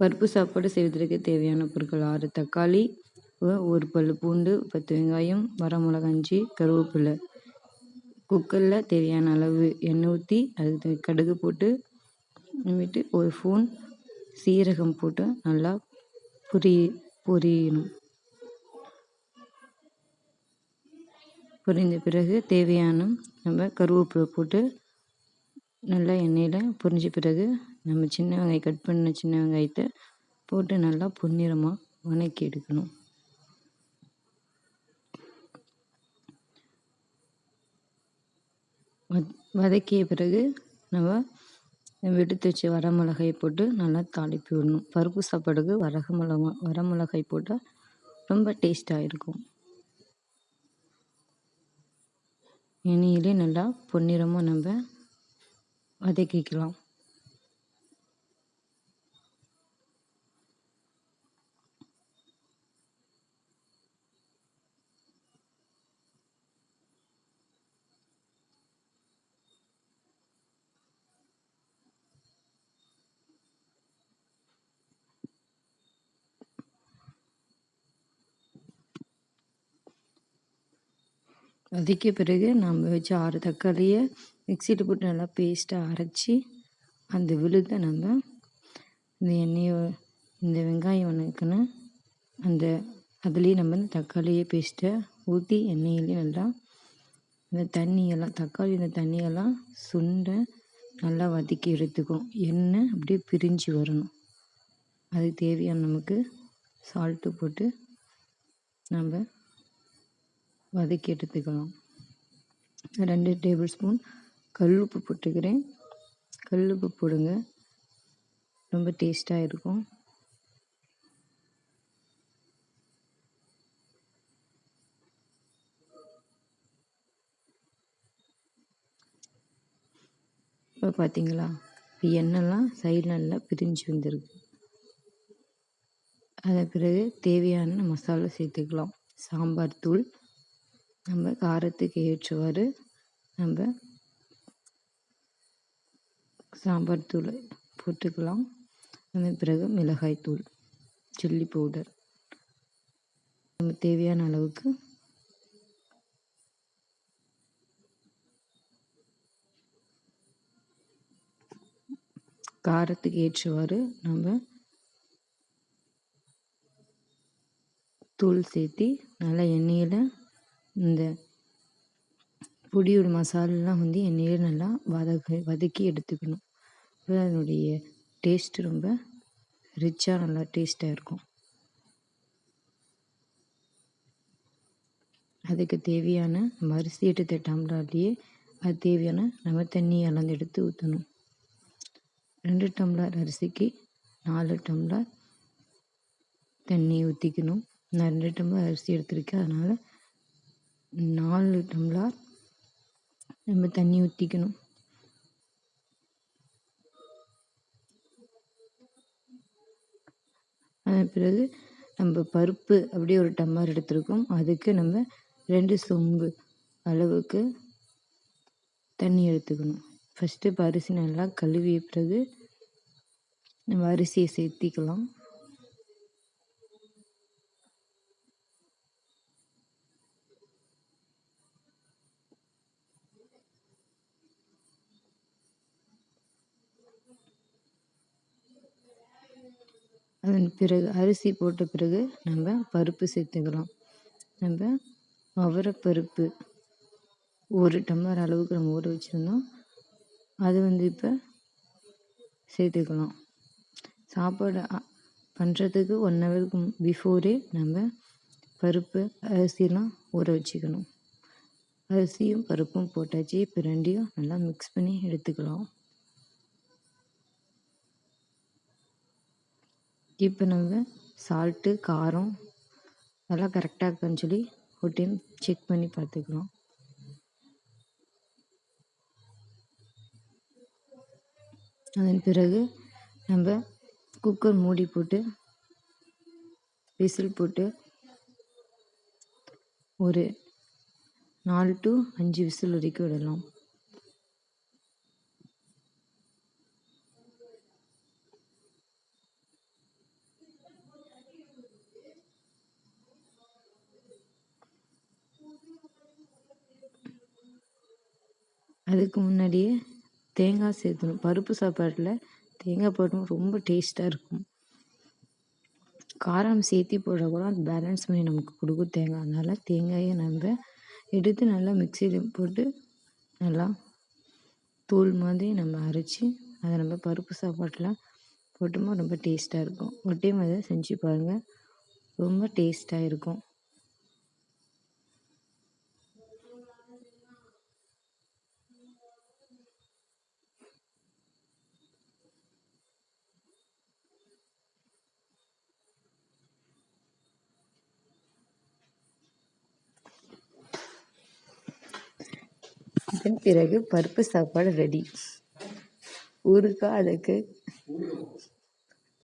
பருப்பு சாப்பாடு செய்வதற்கு தேவையான பொருட்கள் ஆறு. தக்காளி ஒரு பல் பூண்டு பத்து வெங்காயம் வரமிளகா அஞ்சு கருவேப்பிலை. குக்கரில் தேவையான அளவு எண்ணெய் ஊற்றி அதுக்கு கடுகு போட்டு அப்புறமேட்டு ஒரு ஸ்பூன் சீரகம் போட்டு நல்லா பொரி பொரியணும். பொரிந்த பிறகு தேவையான நம்ம கருவேப்பிலை போட்டு நல்லா எண்ணெயில் பொரிஞ்ச பிறகு நம்ம சின்ன வெங்காயம் கட் பண்ண சின்ன வெங்காயத்தை போட்டு நல்லா பொன்னிறமாக வதக்கி எடுக்கணும். வதக்கிய பிறகு நம்ம எடுத்து வச்ச வரமிளகாயை போட்டு நல்லா தாளிப்பி விடணும். பருப்பு சாப்பாடுக்கு வரகு மிளகா வரமிளகாய் போட்டால் ரொம்ப டேஸ்ட்டாக இருக்கும். எண்ணெயிலே நல்லா பொன்னிறமாக நம்ம வதக்கிக்கலாம். வதக்கிய பிறகு நம்ம வச்ச ஆறு தக்காளியை மிக்சியில் போட்டு நல்லா பேஸ்ட்டாக அரைச்சி அந்த விழுதை நம்ம இந்த எண்ணெயை இந்த வெங்காயம் வணக்குன்னு அந்த அதுலேயே நம்ம இந்த தக்காளியை பேஸ்ட்டை ஊற்றி எண்ணெயிலே நல்லா இந்த தண்ணியெல்லாம் தக்காளி இந்த தண்ணியெல்லாம் சுண்டை நல்லா வதக்கி எடுத்துக்கும் எண்ணெய் அப்படியே பிரிஞ்சு வரணும். அதுக்கு தேவையான நமக்கு சால்ட்டு போட்டு நம்ம வதக்கி எடுத்துக்கலாம். ரெண்டு டேபிள் ஸ்பூன் கல் உப்பு போட்டுக்கிறேன். கல் உப்பு போடுங்க. ரொம்ப டேஸ்ட்டாக இருக்கும். இப்போ பார்த்தீங்களா எண்ணெய்லாம் சைடில் நல்லா பிரிஞ்சு வந்திருக்கு. அதன் பிறகு தேவையான மசாலா சேர்த்துக்கலாம். சாம்பார் தூள் நம்ம காரத்துக்கு ஏற்றவாறு நம்ம சாம்பார் தூளை போட்டுக்கலாம். அதன் பிறகு மிளகாய் தூள் சில்லி பவுடர் நம்ம தேவையான அளவுக்கு காரத்துக்கு ஏற்றவாறு நம்ம தூள் சேர்த்தி நல்லா எண்ணெயில் இந்த பொடியோட மசாலாலாம் வந்து எண்ணெயிலே நல்லா வதக்க வதக்கி எடுத்துக்கணும். அப்போ அதனுடைய டேஸ்ட்டு ரொம்ப ரிச்சாக நல்லா டேஸ்ட்டாக இருக்கும். அதுக்கு தேவையான நம்ம அரிசி எடுத்த டம்ளர்லேயே அது தேவையான நம்ம தண்ணி அளந்து எடுத்து ஊற்றணும் ரெண்டு டம்ளர் அரிசிக்கு நாலு டம்ளர் தண்ணி ஊற்றிக்கணும் நான் ரெண்டு டம்ளர் அரிசி எடுத்திருக்கேன். அதனால் நாலு டம்ளர் நம்ம தண்ணி ஊற்றிக்கணும் பிறகு நம்ம பருப்பு அப்படியே ஒரு டம்ளர் எடுத்திருக்கோம். அதுக்கு நம்ம ரெண்டு சொம்பு அளவுக்கு தண்ணி எடுத்துக்கணும். ஃபஸ்ட்டு இப்போ அரிசி நல்லா கழுவிய பிறகு நம்ம அரிசியை சேர்த்திக்கலாம். அதன் பிறகு அரிசி போட்ட பிறகு நம்ம பருப்பு சேர்த்துக்கலாம். நம்ம அவரைப்பருப்பு ஒரு டம்ளர் அளவுக்கு நம்ம ஊற வச்சுருந்தோம். அது வந்து இப்போ சேர்த்துக்கலாம். சாப்பாடு பண்ணுறதுக்கு ஒன் ஹவருக்கு பிஃபோரே நம்ம பருப்பு அரிசிலாம் ஊற வச்சுக்கணும். அரிசியும் பருப்பும் போட்டாச்சு. இப்போ ரெண்டையும் நல்லா மிக்ஸ் பண்ணி எடுத்துக்கலாம். இப்போ நம்ம சால்ட்டு காரம் அதெல்லாம் கரெக்டாக இருக்கான்னு சொல்லி ஒரு டைம் செக் பண்ணி பார்த்துக்கலாம். அதன் பிறகு நம்ம குக்கர் மூடி போட்டு விசில் போட்டு ஒரு நாலு டு அஞ்சு விசில் வரைக்கும் விடலாம். அதுக்கு முன்னாடியே தேங்காய் சேர்த்துணும். பருப்பு சாப்பாட்டில் தேங்காய் போட்டோம் ரொம்ப டேஸ்ட்டாக இருக்கும். காரம் சேர்த்தி போட்டால் கூட அது பேலன்ஸ் பண்ணி நமக்கு கொடுக்கும் தேங்காய். அதனால் தேங்காயை நம்ம எடுத்து நல்லா மிக்சியில் போட்டு நல்லா தூள் மாதிரி நம்ம அரைச்சி அதை நம்ம பருப்பு சாப்பாட்டில் போட்டோமா ரொம்ப டேஸ்ட்டாக இருக்கும். ஒரு டைம் அதை செஞ்சு பாருங்கள் ரொம்ப டேஸ்ட்டாக இருக்கும். அதன் பிறகு பருப்பு சாப்பாடு ரெடி ஊறுகாய் அதுக்கு